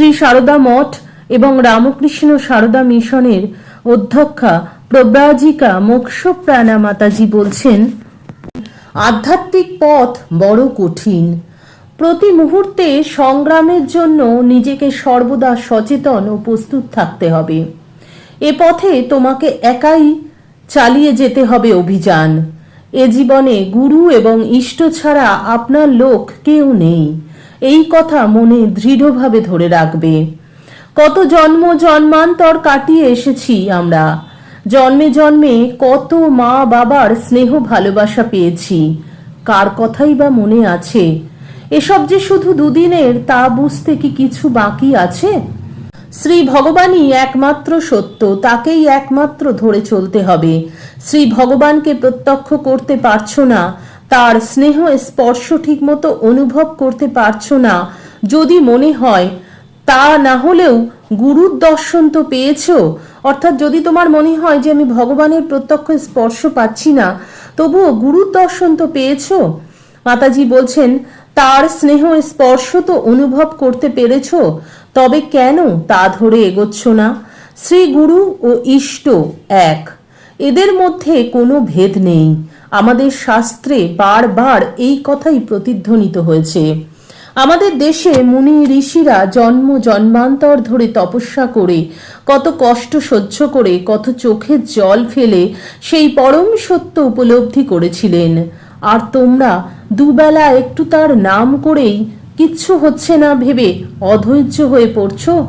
শ্রী সারদা মঠ এবং রামকৃষ্ণ সারদা মিশনের অধ্যক্ষা প্রব্রাজিকা মোক্ষপ্রাণা মাতাজি বলছেন, আধ্যাত্মিক পথ বড় কঠিন। প্রতি মুহূর্তে সংগ্রামের জন্য নিজেকে সর্বদা সচেতন ও প্রস্তুত থাকতে হবে। এ পথে তোমাকে একাই চালিয়ে যেতে হবে অভিযান। এ জীবনে গুরু এবং ইষ্ট ছাড়া আপনার লোক কেউ নেই। এই কথা মনে দৃঢ়ভাবে ধরে রাখবে। কত জন্ম জন্মান্তর কাটিয়ে এসেছি আমরা। জন্মে জন্মে কত মা বাবার স্নেহ ভালোবাসা পেয়েছি। কার কথাই বা মনে আছে? এসব যে শুধু দুদিনের, তা বুঝতে কি কিছু বাকি আছে? শ্রী ভগবানই একমাত্র সত্য, তাকেই একমাত্র ধরে চলতে হবে। শ্রী ভগবানকে প্রত্যক্ষ করতে পারছ না তার স্নেহ স্পর্শ ঠিকমতো অনুভব করতে পারছ না। যদি মনে হয়, তা না হলেও গুরুর দর্শন তো পেয়েছ। অর্থাৎ যদি তোমার মনে হয় যে আমি ভগবানের প্রত্যক্ষ স্পর্শ পাচ্ছি না, তবুও গুরুর দর্শন তো পেয়েছ। মাতাজি বলছেন, তার স্নেহ স্পর্শ তো অনুভব করতে পেরেছ, তবে কেন তা ধরে এগোচ্ছ না? শ্রী গুরু ও ইষ্ট এক। এদের মধ্যে কোনো ভেদ নেই। আমাদের শাস্ত্রে বারবার এই কথাই প্রতিধ্বনিত হয়েছে। আমাদের দেশে মুনি ঋষিরা জন্ম জন্মান্তর ধরে তপস্যা করে, কত কষ্ট সহ্য করে, কত চোখের জল ফেলে সেই পরম সত্য উপলব্ধি করেছিলেন। আর তোমরা দুবেলা একটু তার নাম করেই কিচ্ছু হচ্ছে না ভেবে অধৈর্য হয়ে পড়ছো?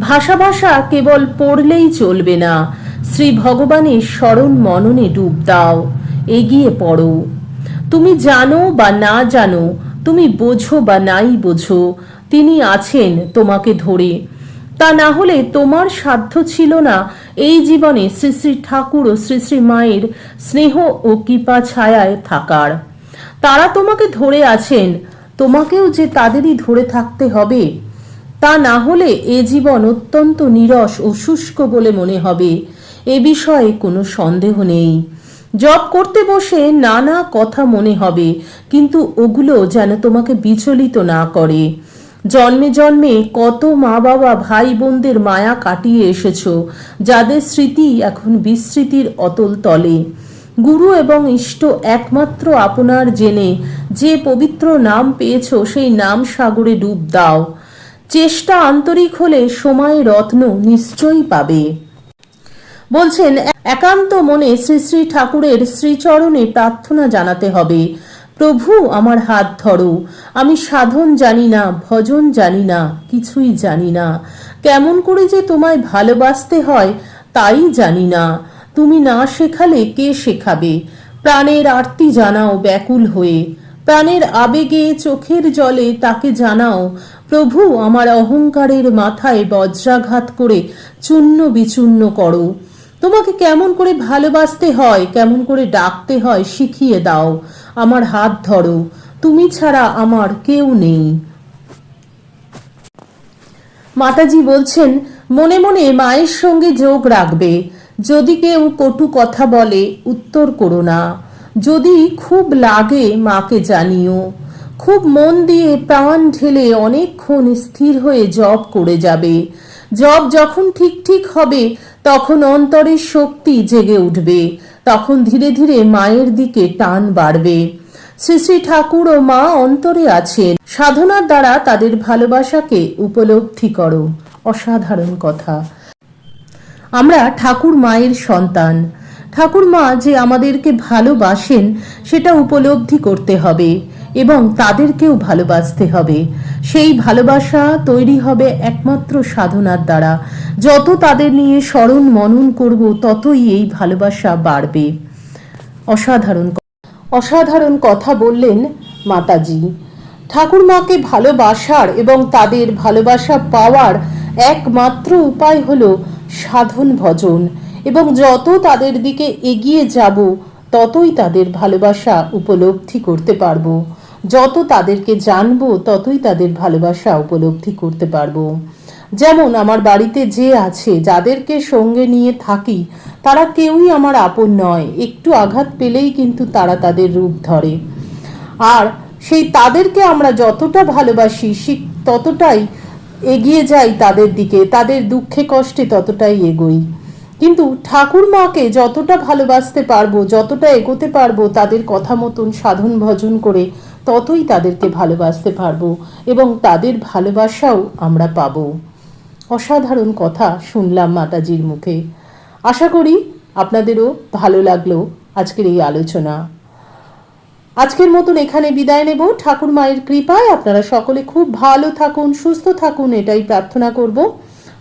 ভাষা ভাষা কেবল পড়লেই চলবে না। শ্রী ভগবানের স্মরণ মননে ডুব দাও। এগিয়ে পড়ো। তুমি জানো বা না জানো, তুমি বোঝো বা নাই বোঝো, তিনি আছেন তোমাকে ধরে। তা না হলে তোমার সাধ্য ছিল না এই জীবনে শ্রী শ্রী ঠাকুর ও শ্রী শ্রী মায়ের স্নেহ ও কৃপা ছায়ায় থাকার। তারা তোমাকে ধরে আছেন, তোমাকেও যে তাদেরই ধরে থাকতে হবে। তা না হলে এ জীবন অত্যন্ত নিরস ও শুষ্ক বলে মনে হবে, এ বিষয়ে কোনো সন্দেহ নেই। জব করতে বসে নানা কথা মনে হবে, কিন্তু ওগুলো যেন তোমাকে বিচলিত না করে। জন্মে জন্মে কত মা বাবা ভাই বোনদের মায়া কাটিয়ে এসেছ, যাদের স্মৃতি এখন বিস্মৃতির অতল তলে। গুরু এবং ইষ্ট একমাত্র আপনার জেনে যে পবিত্র নাম পেয়েছ, সেই নাম সাগরে ডুব দাও। চেষ্টা আন্তরিক হলে সময় রত্ন নিশ্চয়ই পাবে। বলছেন, একান্ত মনে শ্রী শ্রী ঠাকুরের শ্রীচরণে প্রার্থনা জানাতে হবে। প্রভু, আমার হাত ধরো। আমি সাধন জানি না, ভজন জানি না, কিছুই জানি না। কেমন করে যে তোমায় ভালোবাসতে হয়, তাই জানি না। তুমি না শেখালে কে শেখাবে? প্রাণের আরতি জানাও ব্যাকুল হয়ে। প্রাণের আবেগে চোখের জলে তাকে জানাও। প্রভু, আমার অহংকারের মাথায় বজ্রাঘাত করে চূর্ণ বিচূর্ণ করো। তোমাকে কেমন করে ভালোবাসতে হয়, কেমন করে ডাকতে হয় শিখিয়ে দাও। আমার হাত ধরো, তুমি ছাড়া আমার কেউ নেই। মাতাজি বলছেন, মনে মনে মায়ের সঙ্গে যোগ রাখবে। যদি কেউ কটু কথা বলে, উত্তর করো না। যদি খুব লাগে মাকে জানিও। খুব মন দিয়ে প্রাণ ঢেলে অনেকক্ষণ স্থির হয়ে জব করে যাবে। জব যখন ঠিক ঠিক হবে, তখন অন্তরের শক্তি জেগে উঠবে। তখন ধীরে ধীরে মায়ের দিকে টান বাড়বে। শ্রী শ্রী ঠাকুর ও মা অন্তরে আছেন। সাধনার দ্বারা তাদের ভালোবাসাকে উপলব্ধি করো। অসাধারণ কথা। আমরা ঠাকুর মায়ের সন্তান। ঠাকুর মা যে আমাদেরকে ভালোবাসেন, সেটা উপলব্ধি করতে হবে। এবং তাদেরকেও ভালোবাসতে হবে। সেই ভালোবাসা তৈরি হবে একমাত্র সাধনার দ্বারা। যত তাদের নিয়ে স্মরণ মনন করব, ততই এই ভালোবাসা বাড়বে। অসাধারণ অসাধারণ কথা বললেন মাতাজি। ঠাকুরমাকে ভালোবাসার এবং তাদের ভালোবাসা পাওয়ার একমাত্র উপায় হল সাধন ভজন। এবং যত তাদের দিকে এগিয়ে যাব, ততই তাদের ভালোবাসা উপলব্ধি করতে পারব। যত তাদেরকে জানব, ততই তাদের ভালোবাসা উপলব্ধি করতে পারব। যেমন আমার বাড়িতে যে আছে, যাদেরকে সঙ্গে নিয়ে থাকি, তারা কেউই আমার আপন নয়। একটু আঘাত পেলেই কিন্তু তারা তাদের রূপ ধরে। আর সেই তাদেরকে আমরা যতটা ভালোবাসি ততটাই এগিয়ে যাই তাদের দিকে। তাদের দুঃখে কষ্টে ততটাই এগোই। কিন্তু ঠাকুর মাকে যতটা ভালোবাসতে পারব, যতটা এগোতে পারব, তাদের কথা মতন সাধন ভজন করে ততই তাদেরকে ভালোবাসতে পারব এবং তাদের ভালোবাসাও আমরা পাব। অসাধারণ কথা শুনলাম মাতাজির মুখে। আশা করি আপনাদেরও ভালো লাগল আজকের এই আলোচনা। আজকের মতন এখানে বিদায় নেব। ঠাকুর মায়ের কৃপায় আপনারা সকলে খুব ভালো থাকুন, সুস্থ থাকুন, এটাই প্রার্থনা করব।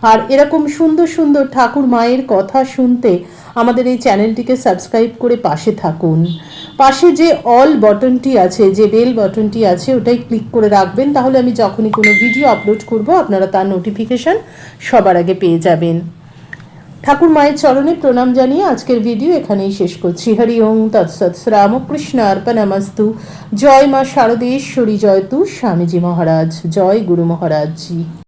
আর এরকম সুন্দর সুন্দর ঠাকুর মায়ের কথা শুনতে আমাদের এই চ্যানেলটিকে সাবস্ক্রাইব করে পাশে থাকুন। পাশে যে অল বটনটি আছে, যে বেল বটনটি আছে, ওটাই ক্লিক করে রাখবেন, তাহলে আমি যখনই কোনো ভিডিও আপলোড করব, আপনারা তার নোটিফিকেশন সবার আগে পেয়ে যাবেন। ঠাকুর মায়ের চরণে প্রণাম জানিয়ে আজকের ভিডিও এখানেই শেষ করছি। হরি ওং তৎসৎ রামকৃষ্ণ অর্পণামস্তু জয় মা শারদেশ্বরী, জয় তু স্বামীজি মহারাজ, জয় গুরু মহারাজজি।